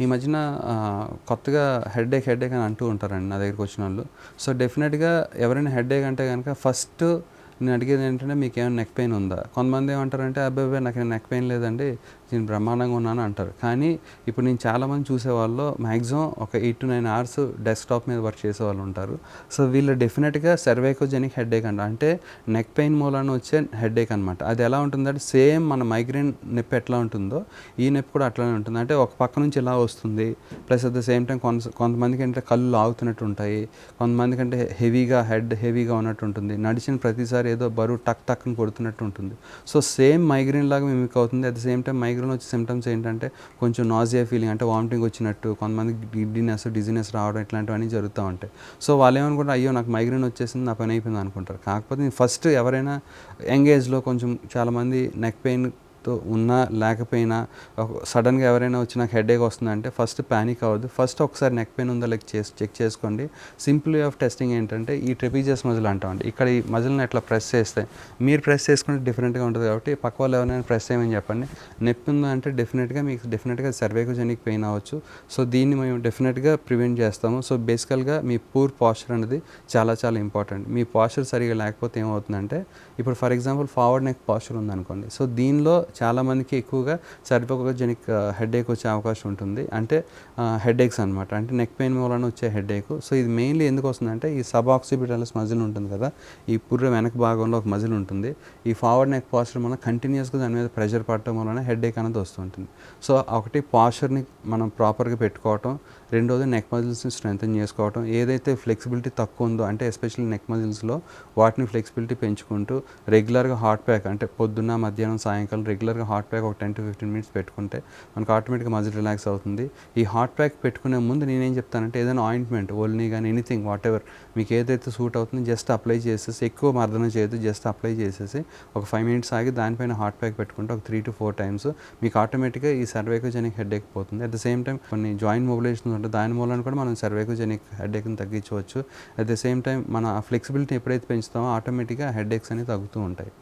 ఈ మధ్యన కొత్తగా హెడ్ఏక్ హెడేక్ అని అంటూ ఉంటారండి నా దగ్గరికి వచ్చిన వాళ్ళు సో డెఫినెట్గా ఎవరైనా హెడేక్ అంటే కనుక ఫస్ట్ నేను అడిగేది ఏంటంటే మీకు ఏమైనా నెక్ పెయిన్ ఉందా? కొంతమంది ఏమంటారంటే అబ్బాయి నాకు నెక్ పెయిన్ లేదండి నేను బ్రహ్మాండంగా ఉన్నాను అంటారు. కానీ ఇప్పుడు నేను చాలామంది చూసేవాళ్ళు మ్యాక్సిమం ఒక eight to nine hours desktop మీద వర్క్ చేసే వాళ్ళు ఉంటారు. సో వీళ్ళు డెఫినెట్గా సర్వైకోజెనిక్ హెడ్ఏక్ అంట. అంటే నెక్ పెయిన్ మూలాన వచ్చే హెడేక్ అనమాట అది ఎలా ఉంటుందంటే సేమ్ మన మైగ్రేన్ నొప్పి ఎట్లా ఉంటుందో ఈ నొప్పి కూడా అట్లానే ఉంటుంది. అంటే ఒక పక్క నుంచి ఇలా వస్తుంది. Plus at the same time కొంత కొంతమందికి అంటే కళ్ళు లాగుతున్నట్టు ఉంటాయి. కొంతమందికి అంటే హెవీగా హెడ్ హెవీగా ఉన్నట్టు ఉంటుంది. నడిచిన ప్రతిసారి ఏదో బరువు టక్ టక్ని కొడుతున్నట్టు ఉంటుంది. సో సేమ్ మైగ్రేన్ లాగా మిమిక్ అవుతుంది. At the same time migraine వచ్చే సిమ్టమ్స్ ఏంటంటే కొంచెం నాజియా ఫీలింగ్ అంటే వామిటింగ్ వచ్చినట్టు కొంతమంది గిడ్డినెస్ డిజినెస్ రావడం ఇట్లాంటివన్నీ జరుగుతూ ఉంటాయి. సో వాళ్ళు ఏమనుకుంటారు అయ్యో నాకు మైగ్రేన్ వచ్చేసింది నా పని అయిపోయింది అనుకుంటారు. కాకపోతే ఫస్ట్ ఎవరైనా యంగ్ ఏజ్లో కొంచెం చాలామంది నెక్ పెయిన్ తో ఉన్నా లేకపోయినా సడన్గా ఎవరైనా వచ్చి నాకు హెడేక్ వస్తుందంటే ఫస్ట్ ప్యానిక్ అవ్వద్దు. ఫస్ట్ ఒకసారి నెక్ పెయిన్ ఉందో లైక్ చేసి చెక్ చేసుకోండి. సింపుల్ వే ఆఫ్ టెస్టింగ్ ఏంటంటే ఈ ట్రెపీజియస్ మజిల్ అంటామండి ఇక్కడ ఈ మజిల్ని ఎట్లా ప్రెస్ చేస్తే మీరు ప్రెస్ చేసుకుంటే డిఫరెంట్గా ఉంటుంది కాబట్టి పక్క వాళ్ళు ఎవరైనా ప్రెస్ చేయమని చెప్పండి. నొప్పి ఉందా అంటే డెఫినెట్గా మీకు డెఫినెట్గా సర్వేకోజెనిక్ పెయిన్ అవ్వచ్చు. సో దీన్ని మేము డెఫినెట్గా ప్రివెంట్ చేస్తాము. సో బేసికల్గా మీ పూర్ పాస్చర్ అనేది చాలా చాలా ఇంపార్టెంట్. మీ పాస్చర్ సరిగా లేకపోతే ఏమవుతుందంటే ఇప్పుడు for example forward neck posture ఉందనుకోండి. సో దీనిలో చాలామందికి ఎక్కువగా సర్వకోజెనిక్ హెడేక్ వచ్చే అవకాశం ఉంటుంది. అంటే హెడేక్స్ అనమాట అంటే నెక్ పెయిన్ మూలన వచ్చే హెడేక్ సో ఇది మెయిన్లీ ఎందుకు వస్తుందంటే ఈ సబ్ ఆక్సిపిటలస్ మజిల్ ఉంటుంది కదా ఈ పుర్ర వెనక భాగంలో ఒక మజిల్ ఉంటుంది. ఈ ఫార్వర్డ్ నెక్ పాస్చర్ వలన కంటిన్యూస్గా దాని మీద ప్రెషర్ పడటం వలన హెడేక్ అనేది వస్తుంటుంది సో ఒకటి పాస్చర్ని మనం ప్రాపర్గా పెట్టుకోవటం రెండోది నెక్ మజిల్స్ని స్ట్రెంగ్తన్ చేసుకోవటం. ఏదైతే ఫ్లెక్సిబిలిటీ తక్కువ ఉందో అంటే ఎస్పెషల్లీ నెక్ మజిల్స్లో వాటిని ఫ్లెక్సిబిలిటీ పెంచుకుంటూ రెగ్యులర్గా హార్ట్ ప్యాక్ అంటే పొద్దున్న మధ్యాహ్నం సాయంకాలం రెగ్యులర్గా హాట్ ప్యాక్ ఒక టెన్ టు ఫిఫ్టీన్ మినిట్స్ పెట్టుకుంటే మనకు ఆటోమేటిక్గా మజిల్ రిలాక్స్ అవుతుంది. ఈ హాట్ ప్యాక్ పెట్టుకునే ముందు నేనేం చెప్తానంటే ఏదైనా ఆయింట్మెంట్ ఓల్ని కానీ ఎనీథింగ్ వాట్ ఎవర్ మీకు ఏదైతే సూట్ అవుతుందో జస్ట్ అప్లై చేసేసి ఎక్కువ మర్దన చేయొద్దు జస్ట్ అప్లై చేసేసి ఒక ఫైవ్ మినిట్స్ ఆగి దానిపైన హాట్ ప్యాక్ పెట్టుకుంటే ఒక త్రీ టు ఫోర్ టైమ్స్ మీకు ఆటోమేటిక్గా ఈ సర్వైకోజెనిక్ హెడేక్ పోతుంది. అట్ ద సేమ్ టైం కొన్ని జాయింట్ మొబిలైజేషన్ ఉంటాయి దాని మూలన కూడా మనం సర్వైకోజెనిక్ హెడేక్ని తగ్గించవచ్చు. అట్ ద సేమ్ టైం మన ఫ్లెక్సిబిలిటీ ఎప్పుడైతే పెంచుతామో ఆటోమేటిక్గా హెడేక్స్ అనేవి తగ్గుతూ ఉంటాయి.